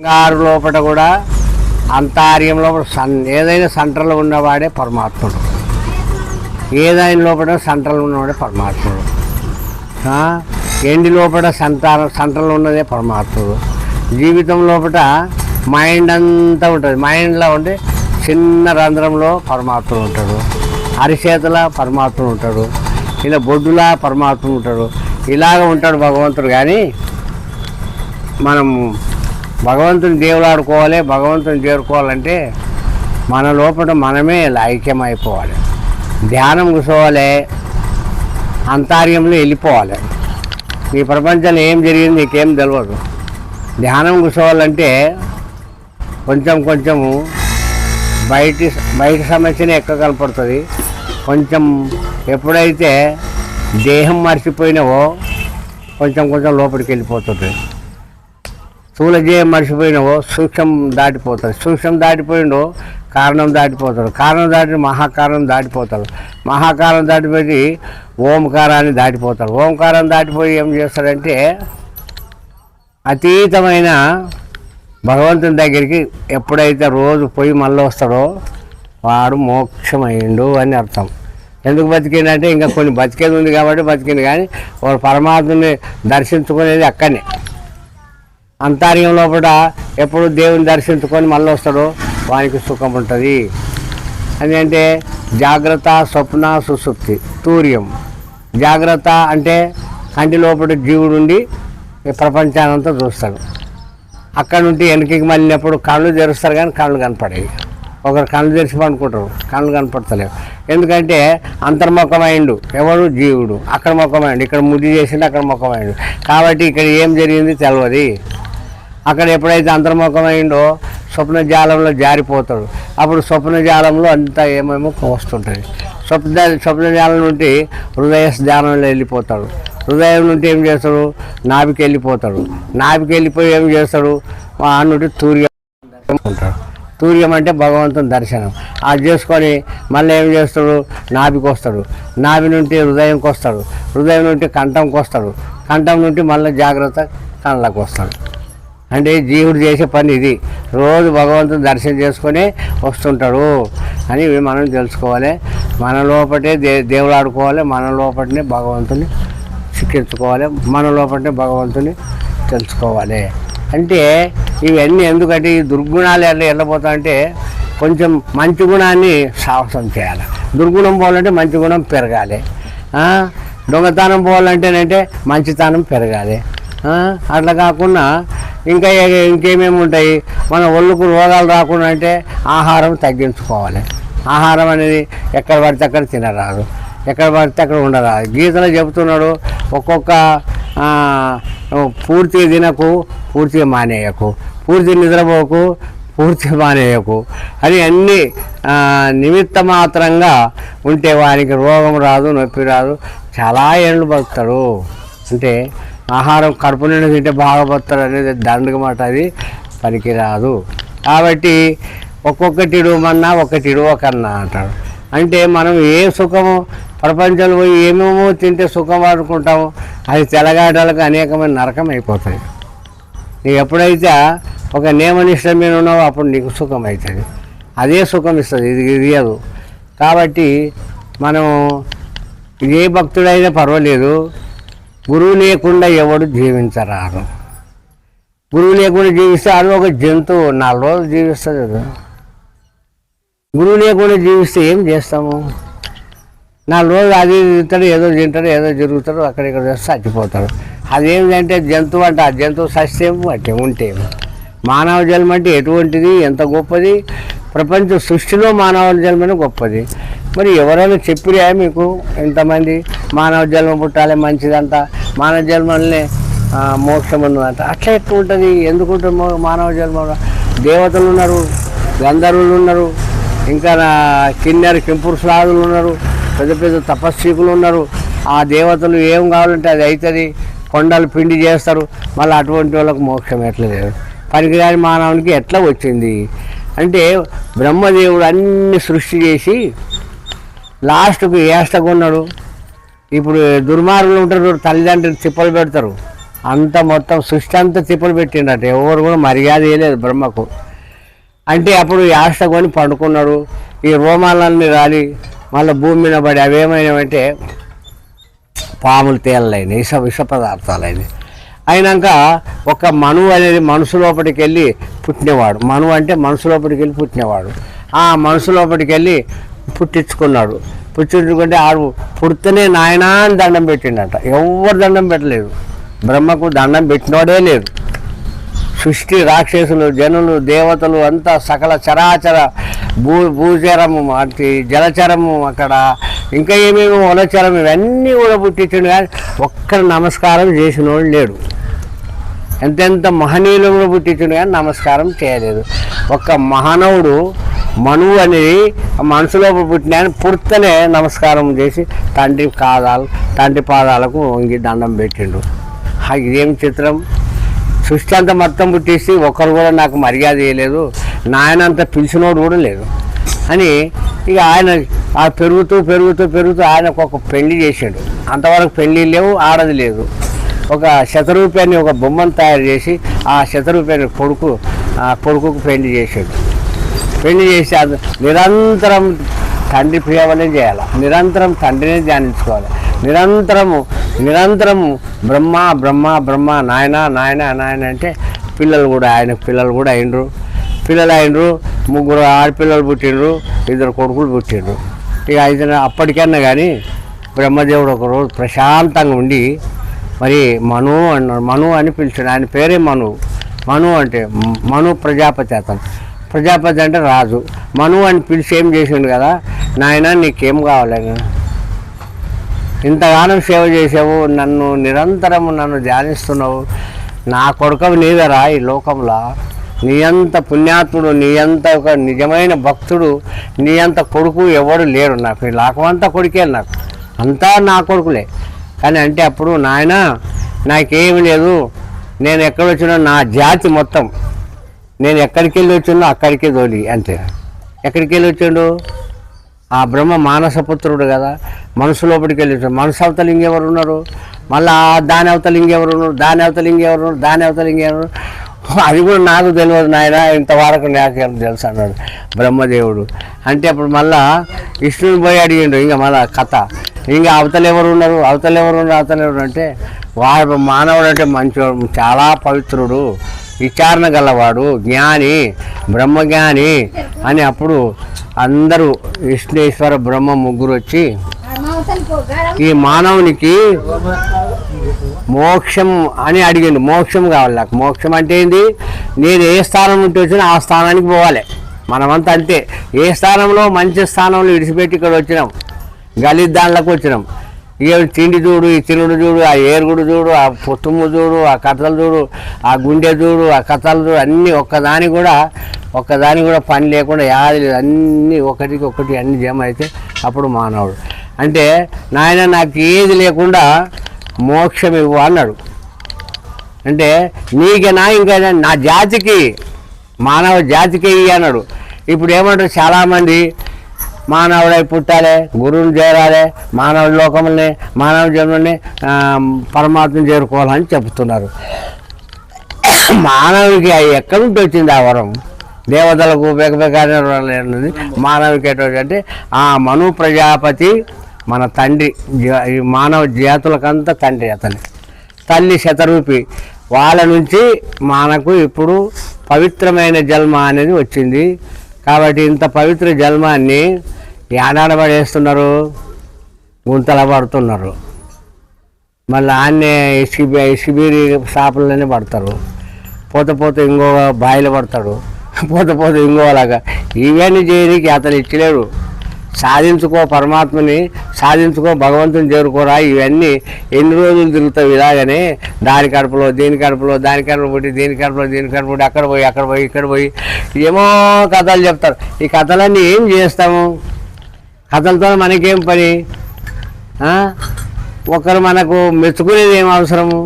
బంగారు లోపల కూడా అంతార్యం లోపల సన్ ఏదైనా సెంటర్లో ఉన్నవాడే పరమాత్ముడు. ఏదైనా లోపల సెంటర్లో ఉన్నవాడే పరమాత్ముడు. ఎండి లోపల సంతాన సెంటర్లో ఉన్నదే పరమాత్ముడు. జీవితం లోపల మైండ్ అంతా ఉంటుంది. మైండ్లో ఉండి చిన్న రంధ్రంలో పరమాత్ముడు ఉంటాడు. అరిచేతుల పరమాత్ముడు ఉంటాడు. ఇలా బొడ్డులా పరమాత్ముడు ఉంటాడు. ఇలాగ ఉంటాడు భగవంతుడు కానీ మనం భగవంతుని దేవులాడుకోవాలి భగవంతుని చేరుకోవాలంటే మన లోపల మనమే ఐక్యమైపోవాలి. ధ్యానం కూర్చోవాలి అంతర్యంలో వెళ్ళిపోవాలి. ఈ ప్రపంచంలో ఏం జరిగింది నీకేం తెలియదు ధ్యానం కూర్చోవాలంటే కొంచెం కొంచెము బయటి బయట సమస్యనే ఎక్క కనపడుతుంది. కొంచెం ఎప్పుడైతే దేహం మర్చిపోయినావో కొంచెం కొంచెం లోపలికి వెళ్ళిపోతుంది. స్థూలజేయం మర్చిపోయినవో సూక్ష్మం దాటిపోతాడు సూక్ష్మం దాటిపోయిండో కారణం దాటిపోతాడు కారణం దాటి మహాకారణం దాటిపోతాడు మహాకారం దాటిపోయి ఓంకారాన్ని దాటిపోతాడు ఓంకారం దాటిపోయి ఏం చేస్తాడంటే అతీతమైన భగవంతుని దగ్గరికి ఎప్పుడైతే రోజు పోయి మళ్ళీ వస్తాడో వాడు మోక్షమైండు అని అర్థం. ఎందుకు బతికిందంటే ఇంకా కొన్ని బతికేది ఉంది కాబట్టి బతికింది కానీ వాడు పరమాత్మని దర్శించుకునేది అక్కడనే. అంతర్యం లోపల ఎప్పుడు దేవుని దర్శించుకొని మళ్ళీ వస్తాడో వానికి సుఖం ఉంటుంది. అది అంటే జాగ్రత్త స్వప్న సుసుప్తి తూర్యం. జాగ్రత్త అంటే కంటి లోపల జీవుడు ఉండి ప్రపంచానంతా చూస్తాడు. అక్కడ నుండి వెనకకి మళ్ళినప్పుడు కళ్ళు తెరుస్తారు కానీ కళ్ళు కనపడేవి. ఒకరు కళ్ళు జెరిచిపడుకుంటారు కళ్ళు కనపడతలేవు. ఎందుకంటే అంతర్ముఖమైండు ఎవడు జీవుడు. అక్కడ ముఖమైండు ఇక్కడ ముద్దు చేసిండు అక్కడ ముఖమైండు. కాబట్టి ఇక్కడ ఏం జరిగింది? తెలియదు అక్కడ ఎప్పుడైతే అంతర్ముఖమైండో స్వప్న జాలంలో జారిపోతాడు. అప్పుడు స్వప్న జాలంలో అంతా ఏమేమో వస్తుంటుంది స్వప్న స్వప్న జాలం నుండి హృదయ ధ్యానంలో వెళ్ళిపోతాడు. హృదయం నుండి ఏం చేస్తాడు? నాభికి వెళ్ళిపోతాడు నాభికి వెళ్ళిపోయి ఏం చేస్తాడు? మా నుండి తూర్యం ఉంటాడు. తూర్యం అంటే భగవంతుని దర్శనం. అది చేసుకొని మళ్ళీ ఏం చేస్తాడు? నాభికి వస్తాడు. నాభి నుండి హృదయంకి వస్తాడు. హృదయం నుండి కంఠంకి వస్తాడు. కంఠం నుండి మళ్ళీ జాగ్రత్త కళ్ళకు వస్తాడు. అంటే జీవుడు చేసే పని ఇది. రోజు భగవంతుని దర్శనం చేసుకొని వస్తుంటాడు అని మనం తెలుసుకోవాలి. మన లోపటే దే దేవుడు ఆడుకోవాలి మన లోపటనే భగవంతుని చిక్కించుకోవాలి మన లోపటనే భగవంతుని తెలుసుకోవాలి. అంటే ఇవన్నీ ఎందుకంటే ఈ దుర్గుణాలు ఎట్లా వెళ్ళబోతాయంటే కొంచెం మంచి గుణాన్ని సాహసం చేయాలి. దుర్గుణం పోవాలంటే మంచి గుణం పెరగాలి. దొంగతనం పోవాలంటేనంటే మంచితనం పెరగాలి. అట్లా కాకుండా ఇంకా ఇంకేమేమి ఉంటాయి? మన ఒళ్ళుకు రోగాలు రాకుండా అంటే ఆహారం తగ్గించుకోవాలి. ఆహారం అనేది ఎక్కడ పడితే అక్కడ తినరాదు. ఎక్కడ పడితే అక్కడ ఉండరాదు. గీతలో చెబుతున్నాడు ఒక్కొక్క పూర్తి పూర్తిగా తినకు పూర్తిగా మానేయకు. పూర్తి నిద్రపోకు పూర్తిగా మానేయకు. అని అన్నీ నిమిత్త మాత్రంగా ఉంటే వానికి రోగం రాదు నొప్పి రాదు. చాలా ఏళ్ళు బతుకుతాడు. అంటే ఆహారం కడుపు నిండా తింటే బాగా అనేది దండగ మాట అది. పనికిరాదు. కాబట్టి ఒక్కొక్కటిడు మన్నా ఒకటిడు ఒకన్నా అంటాడు అంటే మనం ఏ సుఖము ప్రపంచంలో పోయి ఏమేమో తింటే సుఖం వాడుకుంటామో అది తెలగాటలకు అనేకమైన నరకం అయిపోతాయి. నీకు ఎప్పుడైతే ఒక నియమనిష్టం మీద ఉన్నావో అప్పుడు నీకు సుఖం అవుతుంది. అదే సుఖం ఇస్తుంది ఇది ఇది కాబట్టి మనం ఏ భక్తుడైనా పర్వాలేదు. గురువు లేకుండా ఎవడు జీవించరారు గురువు లేకుండా జీవిస్తే అది ఒక జంతువు నాలుగు రోజులు జీవిస్తుంది కదా. గురువు లేకుండా జీవిస్తే ఏం చేస్తాము? నాలుగు రోజులు అది తింటాడు ఏదో తింటాడు ఏదో జరుగుతాడు అక్కడిక్కడ చేస్తే చచ్చిపోతాడు. అదేంటంటే జంతువు అంటే ఆ జంతువు సస్యం అంటే ఉంటే మానవ జన్మ అంటే ఎటువంటిది ఎంత గొప్పది? ప్రపంచ సృష్టిలో మానవ జన్మనే గొప్పది. మరి ఎవరైనా చెప్పిరా మీకు ఎంతమంది మానవ జన్మ పుట్టాలి మంచిదంట మానవ జన్మల్ని మోక్షం ఉన్నదంట అట్లా ఎక్కువ ఉంటుంది? ఎందుకు మానవ జన్మ? దేవతలు ఉన్నారు గంధర్వులు ఉన్నారు ఇంకా నా కిన్నెర కింపురుషులాదులు ఉన్నారు పెద్ద పెద్ద తపస్వీకులు ఉన్నారు. ఆ దేవతలు ఏం కావాలంటే అది అవుతుంది కొండలు పిండి చేస్తారు. మళ్ళీ అటువంటి వాళ్ళకు మోక్షం ఎట్లా లేదు. పనికిరాని మానవునికి ఎట్లా వచ్చింది? అంటే బ్రహ్మదేవుడు అన్ని సృష్టి చేసి లాస్ట్కు ఏష్టగా ఉన్నాడు ఇప్పుడు దుర్మార్గులు ఉంటారు తల్లిదండ్రులు తిప్పలు పెడతారు. అంత మొత్తం సృష్టి అంతా తిప్పలు పెట్టిండట. ఎవరు కూడా మర్యాద వేయలేదు బ్రహ్మకు. అంటే అప్పుడు యాష్ట కొని పండుకున్నాడు. ఈ రోమాలన్నీ రాలి మళ్ళీ భూమి మీద పడి అవేమైనావంటే పాములు తేలైన విష విష పదార్థాలైనవి అయినాక ఒక మనువు అనేది మనసు లోపలికి వెళ్ళి పుట్టినవాడు. మనువు అంటే మనసు లోపలికి వెళ్ళి పుట్టినవాడు. ఆ మనసు లోపలికి వెళ్ళి పుట్టించుకున్నాడు. పుచ్చుకుంటే ఆడు పుడితేనే నాయనా అని దండం పెట్టిండట. ఎవరు దండం పెట్టలేదు. బ్రహ్మకు దండం పెట్టినోడే లేదు. సృష్టి రాక్షసులు జనులు దేవతలు అంతా సకల చరాచర భూ భూచరము అంటే జలచరము అక్కడ. ఇంకా ఏమేమి వలచరం ఇవన్నీ కూడా పుట్టించండు కానీ ఒక్క నమస్కారం చేసినోడు లేడు. ఎంతెంత మహనీయులు కూడా పుట్టించండు కానీ నమస్కారం చేయలేదు. ఒక్క మహానవుడు మనువు అనేది ఆ మనసులో పుట్టిన ఆయన నమస్కారం చేసి తండ్రి పాదాలు తండ్రి పాదాలకు వంగి దండం పెట్టిండు. ఆ ఇదేం చిత్రం? సృష్టి అంతా మొత్తం పుట్టేసి ఒకరు కూడా నాకు మర్యాద చేయలేదు. నాయనంత పిలిచినోడు కూడా లేదు. అని ఇక ఆయన ఆ పెరుగుతూ పెరుగుతూ పెరుగుతూ ఆయనకు ఒక పెళ్ళి చేసాడు అంతవరకు పెళ్ళి లేవు ఆడది లేదు. ఒక శతరూపాన్ని ఒక బొమ్మను తయారు చేసి ఆ శతరూపాన్ని కొడుకు ఆ కొడుకుకు పెళ్ళి చేసాడు పెళ్ళి చేసి నిరంతరం తండ్రి ప్రియవలే చేయాలి? నిరంతరం తండ్రినే ధ్యానించుకోవాలి. నిరంతరము నిరంతరము బ్రహ్మ బ్రహ్మ బ్రహ్మ నాయన నాయన నాయన అంటే పిల్లలు కూడా ఆయన పిల్లలు కూడా అయినరు. పిల్లలు అయినరు ముగ్గురు ఆడపిల్లలు పుట్టిండ్రు ఇద్దరు కొడుకులు పుట్టిండ్రు. ఇక అయితే అప్పటికన్నా కానీ బ్రహ్మదేవుడు ఒకరోజు ప్రశాంతంగా ఉండి మరి మను అన్నాడు. మను అని పిలిచాడు. ఆయన పేరే మను. మను అంటే మను ప్రజాపతి అతను. ప్రజాపతి అంటే రాజు. మను అని పిలిచి ఏం చేసిండు కదా? నాయన నీకేం కావాలని ఇంతగానం సేవ చేసావు నన్ను నిరంతరము నన్ను ధ్యానిస్తున్నావు. నా కొడుకు నీవేరా ఈ లోకంలో? నీ అంత పుణ్యాత్ముడు నీ అంత ఒక నిజమైన భక్తుడు నీ అంత కొడుకు ఎవడు లేడు నాకు. ఈ లోకమంతా కొడుకే నాకు. అంతా నా కొడుకులే. కానీ అంటే అప్పుడు నాయన నాకేమి లేదు. నేను ఎక్కడ వచ్చినా నా జాతి మొత్తం. నేను ఎక్కడికి వెళ్ళి వచ్చిందో అక్కడికే తోలి అంతే. ఎక్కడికి వెళ్ళి వచ్చిండు? ఆ బ్రహ్మ మానసపుత్రుడు కదా. మనసు లోపలికి వెళ్ళి వచ్చాడు. మనసు అవతల ఇంకెవరు ఉన్నారు? మళ్ళీ ఆ దాని అవతల ఇంకెవరు ఉన్నారు? దాని అవతల ఇంకెవరు ఉన్నారు? దాని అవతల ఇంకెవరు అది కూడా నాకు తెలియదు నాయన. ఇంతవరకు నాకు తెలుసు అన్నాడు బ్రహ్మదేవుడు. అంటే అప్పుడు మళ్ళా విష్ణుని పోయి అడిగిండు. ఇంకా మళ్ళా కథ. ఇంకా అవతలు ఎవరు ఉన్నారు? అవతలు ఎవరు ఉన్నారు? అవతల ఎవరు అంటే వాడు మానవుడు అంటే మంచివాడు చాలా పవిత్రుడు. విచారణ గలవాడు జ్ఞాని బ్రహ్మజ్ఞాని అని అప్పుడు అందరూ విష్ణేశ్వర బ్రహ్మ ముగ్గురు వచ్చి ఈ మానవునికి మోక్షం అని అడిగిండు. మోక్షం కావాలి? నాకు మోక్షం అంటే ఏంది? నేను ఏ స్థానం నుండి వచ్చినా ఆ స్థానానికి పోవాలి. మనమంతా అంతే. ఏ స్థానంలో మంచి స్థానంలో విడిచిపెట్టి ఇక్కడ వచ్చినాం గలీజ్ దాంట్లోకి వచ్చినాం. ఇక తిండి చూడు ఈ తినుడు చూడు ఆ ఏరుగుడు చూడు ఆ పుట్టుము చూడు ఆ కథలు చూడు ఆ గుండె చూడు ఆ కథలు చూడు అన్నీ ఒక్కదాని కూడా ఒక్కదాని కూడా పని లేకుండా యాది లేదు. అన్నీ ఒకటికి ఒకటి అన్ని జమ అయితే అప్పుడు మానవుడు. అంటే నాయన నాకు ఏది లేకుండా మోక్షం ఇవ్వు అన్నాడు. అంటే నీకేనా ఇంకా నా జాతికి మానవ జాతికి అన్నాడు. ఇప్పుడు ఏమంటారు చాలామంది మానవుడై పుట్టాలి గురువుని చేరాలి మానవ లోకముల్ని మానవ జన్మని పరమాత్మని చేరుకోవాలని చెబుతున్నారు. మానవుడికి అవి ఎక్కడి నుండి వచ్చింది ఆ వరం? దేవతలకు బెకబెకాన్నది మానవుడికి ఎటువంటి అంటే ఆ మను ప్రజాపతి మన తండ్రి ఈ మానవ జాతులకంతా తండ్రి అతని. తల్లి శతరూపి. వాళ్ళ నుంచి మనకు ఇప్పుడు పవిత్రమైన జన్మ అనేది వచ్చింది. కాబట్టి ఇంత పవిత్ర జన్మాన్ని ఏనాడబడేస్తున్నారు గుంతల పడుతున్నారు. మళ్ళీ ఆన్నే ఇసుకి ఇసుకబీరి షాపుల్లోనే పడతారు. పోత పోత ఇంకో బాయిలు పడతాడు పోత పోత ఇంకోలాగా. ఇవన్నీ చేయడానికి అతను ఇచ్చలేడు. సాధించుకో పరమాత్మని సాధించుకో భగవంతుని చేరుకోరా ఇవన్నీ ఎన్ని రోజులు తిరుగుతావు ఇలాగనే దాని కడుపులో దీని కడుపులో దాని కడుపు పుట్టి దీని కడుపులో దీని కడుపు పుట్టి అక్కడ పోయి అక్కడ పోయి ఇక్కడ పోయి ఏమో కథలు చెప్తారు. ఈ కథలన్నీ ఏం చేస్తాము? కథలతో మనకేం పని? ఒకరు మనకు మెచ్చుకునేది ఏం అవసరము?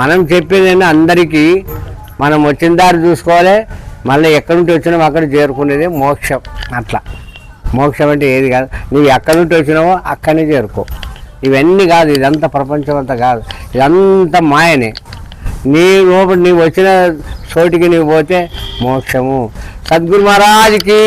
మనం చెప్పేది అందరికీ మనం వచ్చిన దారి చూసుకోవాలి. మళ్ళీ ఎక్కడి నుండి వచ్చినామో అక్కడ చేరుకునేది మోక్షం. అట్లా. మోక్షం అంటే ఏది కాదు. నువ్వు ఎక్కడి నుండి వచ్చినావో అక్కడనే చేరుకో ఇవన్నీ కాదు ఇదంతా ప్రపంచం అంతా కాదు. ఇదంతా మాయనే. నీ లోపల నీవు వచ్చిన చోటికి నీవు పోతే మోక్షము. సద్గురు మహారాజ్కి